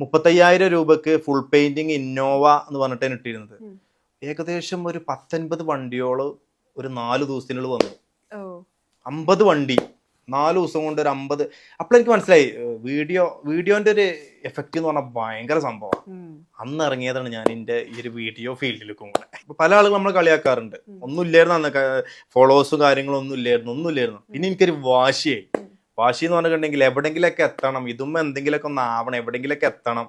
മുപ്പത്തയ്യായിരം രൂപക്ക് full painting Innova എന്ന് പറഞ്ഞിട്ടാണ് ഇട്ടിരുന്നത്. ഏകദേശം ഒരു പത്തൊൻപത് വണ്ടിയോൾ ഒരു നാല് ദിവസത്തിനുള്ളിൽ വന്നു. അമ്പത് വണ്ടി. നാല് ദിവസം കൊണ്ട് ഒരു അമ്പത്. അപ്പോഴെനിക്ക് മനസ്സിലായി വീഡിയോ വീഡിയോന്റെ ഒരു എഫക്റ്റ് എന്ന് പറഞ്ഞാൽ ഭയങ്കര സംഭവമാണ്. അന്ന് ഇറങ്ങിയതാണ് ഞാൻ എന്റെ ഈ ഒരു വീഡിയോ ഫീൽഡിലേക്കും കൂടെ ഇപ്പൊ പല ആളുകൾ നമ്മൾ കളിയാക്കാറുണ്ട്. ഒന്നും ഇല്ലായിരുന്നു അന്ന് ഫോളോവേഴ്സും കാര്യങ്ങളും ഒന്നും ഇല്ലായിരുന്നു ഒന്നും ഇല്ലായിരുന്നു പിന്നെ എനിക്കൊരു വാശിയായി. വാശി എന്ന് പറഞ്ഞിട്ടുണ്ടെങ്കിൽ എവിടെങ്കിലൊക്കെ എത്തണം. ഇതും എന്തെങ്കിലുമൊക്കെ ഒന്ന് ആവണം. എവിടെങ്കിലൊക്കെ എത്തണം.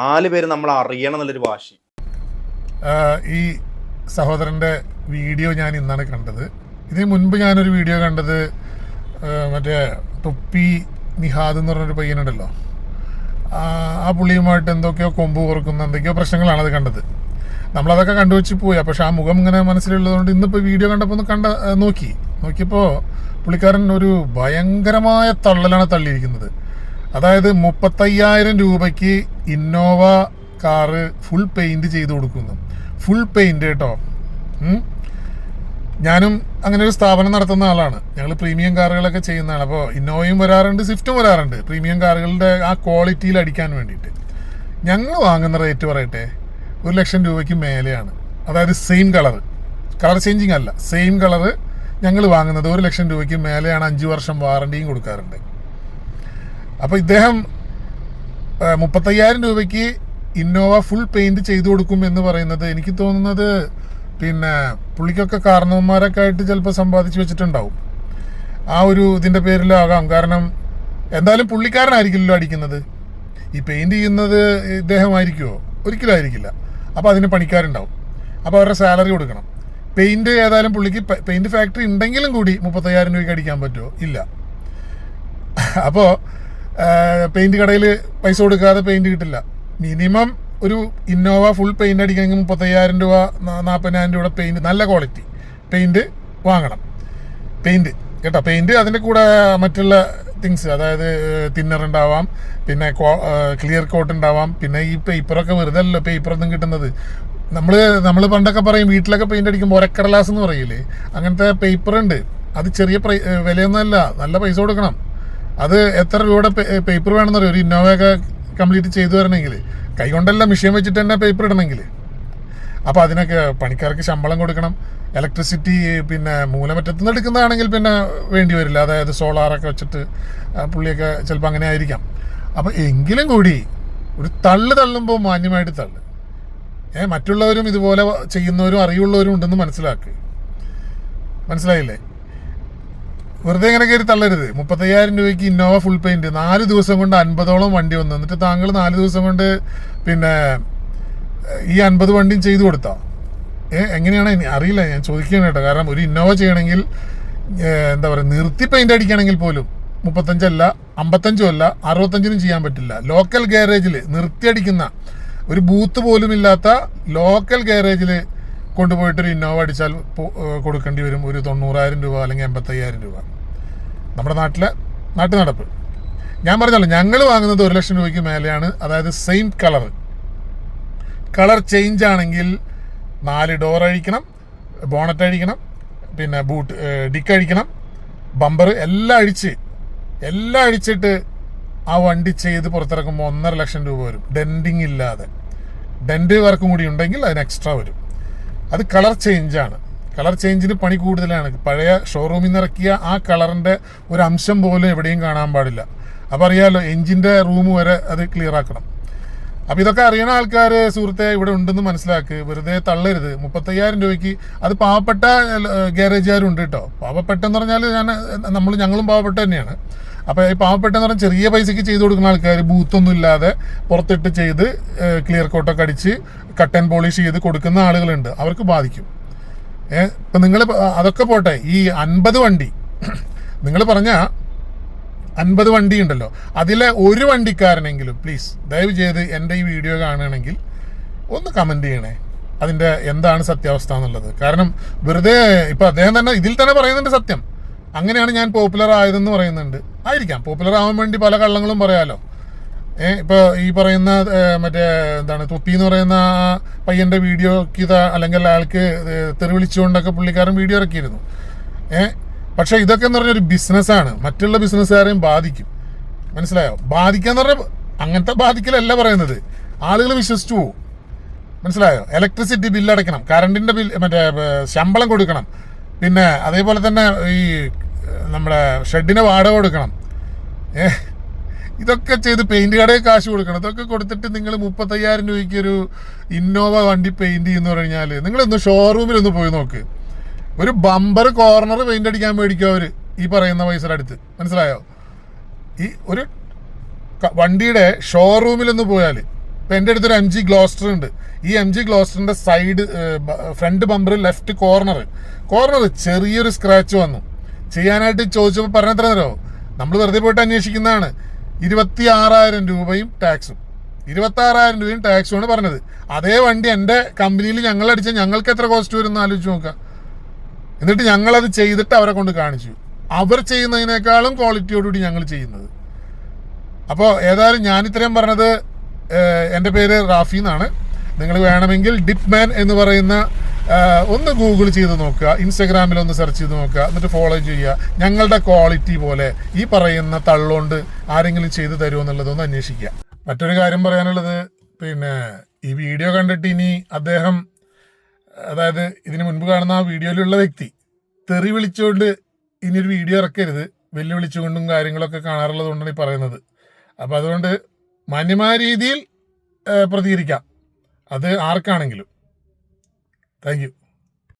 നാല് പേര് നമ്മൾ അറിയണം എന്നുള്ളൊരു വാശി. ഈ സഹോദരന്റെ വീഡിയോ ഞാൻ ഇന്നാണ് കണ്ടത്. ഇതിന് മുൻപ് ഞാനൊരു വീഡിയോ കണ്ടത് മറ്റേ തൊപ്പി നിഹാദ് എന്ന് പറഞ്ഞൊരു പയ്യനുണ്ടല്ലോ. ആ പുള്ളിയുമായിട്ട് എന്തൊക്കെയോ കൊമ്പ് കുറക്കുന്ന എന്തൊക്കെയോ പ്രശ്നങ്ങളാണ് അത് കണ്ടത്. നമ്മളതൊക്കെ കണ്ടുവച്ച് പോയാ. പക്ഷെ ആ മുഖം ഇങ്ങനെ മനസ്സിലുള്ളതുകൊണ്ട് ഇന്നിപ്പോൾ വീഡിയോ കണ്ടപ്പോൾ ഒന്ന് കണ്ട നോക്കി. നോക്കിയപ്പോൾ പുള്ളിക്കാരൻ ഒരു ഭയങ്കരമായ തള്ളലാണ് തള്ളിയിരിക്കുന്നത്. അതായത് മുപ്പത്തയ്യായിരം രൂപയ്ക്ക് ഇന്നോവ കാറ് ഫുൾ പെയിന്റ് ചെയ്ത് കൊടുക്കുന്നു. ഫുൾ പെയിന്റ് കേട്ടോ. ഞാനും അങ്ങനെ ഒരു സ്ഥാപനം നടത്തുന്ന ആളാണ്. ഞങ്ങൾ പ്രീമിയം കാറുകളൊക്കെ ചെയ്യുന്നതാണ്. അപ്പോൾ ഇന്നോവയും വരാറുണ്ട് സ്വിഫ്റ്റും വരാറുണ്ട് പ്രീമിയം കാറുകളുടെ ആ ക്വാളിറ്റിയിൽ അടിക്കാൻ വേണ്ടിയിട്ട്. ഞങ്ങൾ വാങ്ങുന്ന റേറ്റ് പറയട്ടെ ഒരു ലക്ഷം രൂപയ്ക്ക് മേലെയാണ്. അതായത് സെയിം കളർ കളർ ചേഞ്ചിങ് അല്ല സെയിം കളർ ഞങ്ങൾ വാങ്ങുന്നത് ഒരു ലക്ഷം രൂപയ്ക്ക് മേലെയാണ് അഞ്ച് വർഷം വാറണ്ടിയും കൊടുക്കാറുണ്ട്. അപ്പോൾ ഇദ്ദേഹം മുപ്പത്തയ്യായിരം രൂപയ്ക്ക് ഇന്നോവ ഫുൾ പെയിന്റ് ചെയ്തു കൊടുക്കും എന്ന് പറയുന്നത് എനിക്ക് തോന്നുന്നത് പിന്നെ പുള്ളിക്കൊക്കെ കാരണവന്മാരൊക്കെ ആയിട്ട് ചിലപ്പോൾ സമ്പാദിച്ചു വെച്ചിട്ടുണ്ടാവും. ആ ഒരു ഇതിന്റെ പേരിലാകാം കാരണം എന്തായാലും പുള്ളിക്കാരനായിരിക്കില്ലല്ലോ അടിക്കുന്നത്. ഈ പെയിന്റ് ചെയ്യുന്നത് ഇദ്ദേഹമായിരിക്കുമോ ഒരിക്കലും ആയിരിക്കില്ല. അപ്പോൾ അതിന് പണിക്കാരുണ്ടാവും. അപ്പോൾ അവരുടെ സാലറി കൊടുക്കണം. പെയിന്റ് ഏതായാലും പുള്ളിക്ക് പെയിന്റ് ഫാക്ടറി ഉണ്ടെങ്കിലും കൂടി മുപ്പത്തയ്യായിരം രൂപയ്ക്ക് അടിക്കാൻ പറ്റുമോ? ഇല്ല. അപ്പോൾ പെയിന്റ് കടയിൽ പൈസ കൊടുക്കാതെ പെയിന്റ് കിട്ടില്ല. മിനിമം ഒരു ഇന്നോവ ഫുൾ പെയിന്റ് അടിക്കണമെങ്കിൽ മുപ്പത്തയ്യായിരം രൂപ നാൽപ്പതിനായിരം രൂപയുടെ പെയിന്റ് നല്ല ക്വാളിറ്റി. പെയിന്റ് വാങ്ങണം. പെയിന്റ് കേട്ടോ? പെയിന്റ് അതിന്റെ കൂടെ മറ്റുള്ള തിങ്സ് അതായത് തിന്നർ ഉണ്ടാവാം പിന്നെ ക്ലിയർ കോട്ട് ഉണ്ടാവാം പിന്നെ ഈ പേപ്പറൊക്കെ വെറുതെ അല്ലല്ലോ പേപ്പറൊന്നും കിട്ടുന്നത്. നമ്മൾ നമ്മൾ പണ്ടൊക്കെ പറയും വീട്ടിലൊക്കെ പെയിന്റ് അടിക്കുമ്പോൾ ഒരക്കടലാസ് എന്ന് പറയില്ലേ? അങ്ങനത്തെ പേപ്പർ ഉണ്ട്. അത് ചെറിയ പ്രൈ വിലയൊന്നുമല്ല. നല്ല പൈസ കൊടുക്കണം. അത് എത്ര രൂപയുടെ പേപ്പർ വേണമെന്നറിയോ? ഒരു ഇന്നോവയൊക്കെ കംപ്ലീറ്റ് ചെയ്തു വരണമെങ്കിൽ കൈകൊണ്ടല്ല മെഷീൻ വെച്ചിട്ട് തന്നെ പേപ്പർ ഇടണമെങ്കിൽ അപ്പോൾ അതിനൊക്കെ പണിക്കാർക്ക് ശമ്പളം കൊടുക്കണം. ഇലക്ട്രിസിറ്റി പിന്നെ മൂലമറ്റത്തുനിന്ന് എടുക്കുന്നതാണെങ്കിൽ പിന്നെ വേണ്ടി വരില്ല. അതായത് സോളാറൊക്കെ വെച്ചിട്ട് പുള്ളിയൊക്കെ ചിലപ്പോൾ അങ്ങനെ ആയിരിക്കാം. അപ്പോൾ എങ്കിലും കൂടി ഒരു തള്ളു തള്ളുമ്പോൾ മാന്യമായിട്ട് തള്ളു. ഏ മറ്റുള്ളവരും ഇതുപോലെ ചെയ്യുന്നവരും അറിവുള്ളവരും ഉണ്ടെന്ന് മനസ്സിലാക്ക്. മനസ്സിലായില്ലേ? വെറുതെ ഇങ്ങനെ കയറി തള്ളരുത്. മുപ്പത്തയ്യായിരം രൂപയ്ക്ക് ഇന്നോവ ഫുൾ പെയിന്റ് നാല് ദിവസം കൊണ്ട് അൻപതോളം വണ്ടി വന്നു. എന്നിട്ട് താങ്കൾ നാല് ദിവസം കൊണ്ട് പിന്നെ ഈ അൻപത് വണ്ടിയും ചെയ്തു കൊടുത്താ. ഏ എങ്ങനെയാണ് അറിയില്ല ഞാൻ ചോദിക്കുകയാണ് കേട്ടോ. കാരണം ഒരു ഇന്നോവ ചെയ്യണമെങ്കിൽ എന്താ പറയുക നിർത്തി പെയിന്റ് അടിക്കണമെങ്കിൽ പോലും മുപ്പത്തഞ്ചല്ല അമ്പത്തഞ്ചും അല്ല അറുപത്തഞ്ചിനും ചെയ്യാൻ പറ്റില്ല. ലോക്കൽ ഗാരേജിൽ നിർത്തി അടിക്കുന്ന ഒരു ബൂത്ത് പോലും ഇല്ലാത്ത ലോക്കൽ ഗാരേജിൽ കൊണ്ടുപോയിട്ട് ഒരു ഇന്നോവ അടിച്ചാൽ കൊടുക്കേണ്ടി വരും. ഒരു തൊണ്ണൂറായിരം രൂപ അല്ലെങ്കിൽ എൺപത്തയ്യായിരം രൂപ. നമ്മുടെ നാട്ടിലെ നാട്ടു നടപ്പ്. ഞാൻ പറഞ്ഞല്ലോ ഞങ്ങൾ വാങ്ങുന്നത് ഒരു ലക്ഷം രൂപയ്ക്ക് മേലെയാണ്. അതായത് സെയിം കളർ കളർ ചേഞ്ച് ആണെങ്കിൽ നാല് ഡോർ അഴിക്കണം ബോണറ്റ് അഴിക്കണം പിന്നെ ബൂട്ട് ഡിക്ക് അഴിക്കണം ബമ്പർ എല്ലാം അഴിച്ച് എല്ലാം അഴിച്ചിട്ട് ആ വണ്ടി ചെയ്ത് പുറത്തിറക്കുമ്പോൾ ഒന്നര ലക്ഷം രൂപ വരും. ഡെൻഡിങ് ഇല്ലാതെ. ഡെൻഡ് വർക്കും കൂടി ഉണ്ടെങ്കിൽ അതിന് എക്സ്ട്രാ വരും. അത് കളർ ചേഞ്ചാണ് കളർ ചേഞ്ചിന് പണി കൂടുതലാണ്. പഴയ ഷോറൂമിൽ നിന്ന് ഇറക്കിയ ആ കളറിന്റെ ഒരു അംശം പോലും എവിടെയും കാണാൻ പാടില്ല. അപ്പോൾ അറിയാമല്ലോ എഞ്ചിന്റെ റൂം വരെ അത് ക്ലിയർ ആക്കണം. അപ്പോൾ ഇതൊക്കെ അറിയണ ആൾക്കാർ സുഹൃത്തെ ഇവിടെ ഉണ്ടെന്ന് മനസ്സിലാക്കുക വെറുതെ തള്ളരുത്. മുപ്പത്തയ്യായിരം രൂപയ്ക്ക് അത് പാവപ്പെട്ട ഗ്യാരേജുകാരും ഉണ്ട് കേട്ടോ. പാവപ്പെട്ടെന്ന് പറഞ്ഞാൽ ഞാൻ നമ്മൾ ഞങ്ങളും പാവപ്പെട്ട തന്നെയാണ്. അപ്പോൾ ഈ പാവപ്പെട്ടെന്ന് പറഞ്ഞാൽ ചെറിയ പൈസയ്ക്ക് ചെയ്തു കൊടുക്കുന്ന ആൾക്കാർ ബൂത്തൊന്നും ഇല്ലാതെ പുറത്തിട്ട് ചെയ്ത് ക്ലിയർ കോട്ടൊക്കെ അടിച്ച് കട്ട് ആൻഡ് പോളിഷ് ചെയ്ത് കൊടുക്കുന്ന ആളുകളുണ്ട്. അവർക്ക് ബാധിക്കും. ഏഹ് ഇപ്പം നിങ്ങൾ അതൊക്കെ പോട്ടെ. ഈ അൻപത് വണ്ടി നിങ്ങൾ പറഞ്ഞ അൻപത് വണ്ടി ഉണ്ടല്ലോ. അതിലെ ഒരു വണ്ടിക്കാരനെങ്കിലും പ്ലീസ് ദയവ് ചെയ്ത് എന്റെ ഈ വീഡിയോ കാണുകയാണെങ്കിൽ ഒന്ന് കമന്റ് ചെയ്യണേ. അതിന്റെ എന്താണ് സത്യാവസ്ഥ എന്നുള്ളത്. കാരണം വെറുതെ ഇപ്പം അദ്ദേഹം തന്നെ ഇതിൽ തന്നെ പറയുന്നുണ്ട് സത്യം. അങ്ങനെയാണ് ഞാൻ പോപ്പുലർ ആയതെന്ന് പറയുന്നുണ്ട്. ആയിരിക്കാം. പോപ്പുലർ ആവാൻ വേണ്ടി പല കള്ളങ്ങളും പറയാലോ. ഏഹ് ഇപ്പോൾ ഈ പറയുന്ന മറ്റേ എന്താണ് തൊപ്പി എന്ന് പറയുന്ന ആ പയ്യന്റെ വീഡിയോക്ക് അല്ലെങ്കിൽ അയാൾക്ക് തെറിവിളിച്ചുകൊണ്ടൊക്കെ തെറി വിളിച്ചുകൊണ്ടൊക്കെ പുള്ളിക്കാരൻ വീഡിയോ ഇറക്കിയിരുന്നു. ഏഹ് പക്ഷേ ഇതൊക്കെ എന്ന് പറഞ്ഞൊരു ബിസിനസ്സാണ് മറ്റുള്ള ബിസിനസ്സുകാരെയും ബാധിക്കും. മനസ്സിലായോ? ബാധിക്കാന്ന് പറഞ്ഞാൽ അങ്ങനത്തെ ബാധിക്കലല്ല പറയുന്നത്. ആളുകൾ വിശ്വസിച്ചു പോകും മനസ്സിലായോ? ഇലക്ട്രിസിറ്റി ബില്ല് അടയ്ക്കണം. കറണ്ടിന്റെ ബില്ല് മറ്റേ ശമ്പളം കൊടുക്കണം. പിന്നെ അതേപോലെ തന്നെ ഈ നമ്മുടെ ഷെഡിന് വാടക കൊടുക്കണം. ഏ ഇതൊക്കെ ചെയ്ത് പെയിന്റ് കടയിൽ കാശ് കൊടുക്കണം. ഇതൊക്കെ കൊടുത്തിട്ട് നിങ്ങൾ മുപ്പത്തയ്യായിരം രൂപയ്ക്ക് ഒരു ഇന്നോവ വണ്ടി പെയിന്റ് ചെയ്യുന്ന കഴിഞ്ഞാൽ നിങ്ങളൊന്ന് ഷോറൂമിൽ ഒന്ന് പോയി നോക്ക്. ഒരു ബമ്പർ കോർണർ പെയിന്റ് അടിക്കാൻ മേടിക്കും അവർ ഈ പറയുന്ന പൈസയുടെ അടുത്ത്. മനസ്സിലായോ? ഈ ഒരു വണ്ടിയുടെ ഷോറൂമിൽ ഒന്ന് പോയാൽ ഇപ്പം എന്റെ അടുത്തൊരു എം ജി ഗ്ലോസ്റ്റർ ഉണ്ട്. ഈ M G ഗ്ലോസ്റ്ററിന്റെ side front bumper left corner corner ചെറിയൊരു സ്ക്രാച്ച് വന്നു. ചെയ്യാനായിട്ട് ചോദിച്ചപ്പോൾ പറഞ്ഞത്ര തരോ നമ്മൾ വെറുതെ പോയിട്ട് അന്വേഷിക്കുന്നതാണ്. ഇരുപത്തി ആറായിരം രൂപയും ടാക്സും ഇരുപത്തി ആറായിരം രൂപയും ടാക്സുമാണ് പറഞ്ഞത്. അതേ വണ്ടി എന്റെ കമ്പനിയിൽ ഞങ്ങൾ അടിച്ച ഞങ്ങൾക്ക് എത്ര കോസ്റ്റ് വരും എന്ന് ആലോചിച്ച് നോക്കുക എന്നിട്ട് ഞങ്ങളത് ചെയ്തിട്ട് അവരെ കൊണ്ട് കാണിച്ചു. അവർ ചെയ്യുന്നതിനേക്കാളും ക്വാളിറ്റിയോടുകൂടി ഞങ്ങൾ ചെയ്യുന്നത്. അപ്പോൾ ഏതായാലും ഞാൻ ഇത്രയും പറഞ്ഞത് എന്റെ പേര് റാഫി എന്നാണ്. നിങ്ങൾ വേണമെങ്കിൽ ഡിപ്മാൻ എന്ന് പറയുന്ന ഒന്ന് ഗൂഗിൾ ചെയ്ത് നോക്കുക ഇൻസ്റ്റഗ്രാമിൽ ഒന്ന് സെർച്ച് ചെയ്ത് നോക്കുക എന്നിട്ട് ഫോളോ ചെയ്യുക. ഞങ്ങളുടെ ക്വാളിറ്റി പോലെ ഈ പറയുന്ന തള്ളുകൊണ്ട് ആരെങ്കിലും ചെയ്തു തരുമോ എന്നുള്ളതൊന്ന് അന്വേഷിക്കുക. മറ്റൊരു കാര്യം പറയാനുള്ളത് പിന്നെ ഈ വീഡിയോ കണ്ടിട്ട് ഇനി അദ്ദേഹം അതായത് ഇതിന് മുൻപ് കാണുന്ന ആ വീഡിയോയിലുള്ള വ്യക്തി തെറി വിളിച്ചുകൊണ്ട് ഇനിയൊരു വീഡിയോ ഇറക്കരുത്. വെല്ലുവിളിച്ചുകൊണ്ടും കാര്യങ്ങളൊക്കെ കാണാറുള്ളത് കൊണ്ടാണ് ഈ പറയുന്നത്. അപ്പം അതുകൊണ്ട് മാന്യമായ രീതിയിൽ പ്രതികരിക്കാം. അത് ആർക്കാണെങ്കിലും. താങ്ക്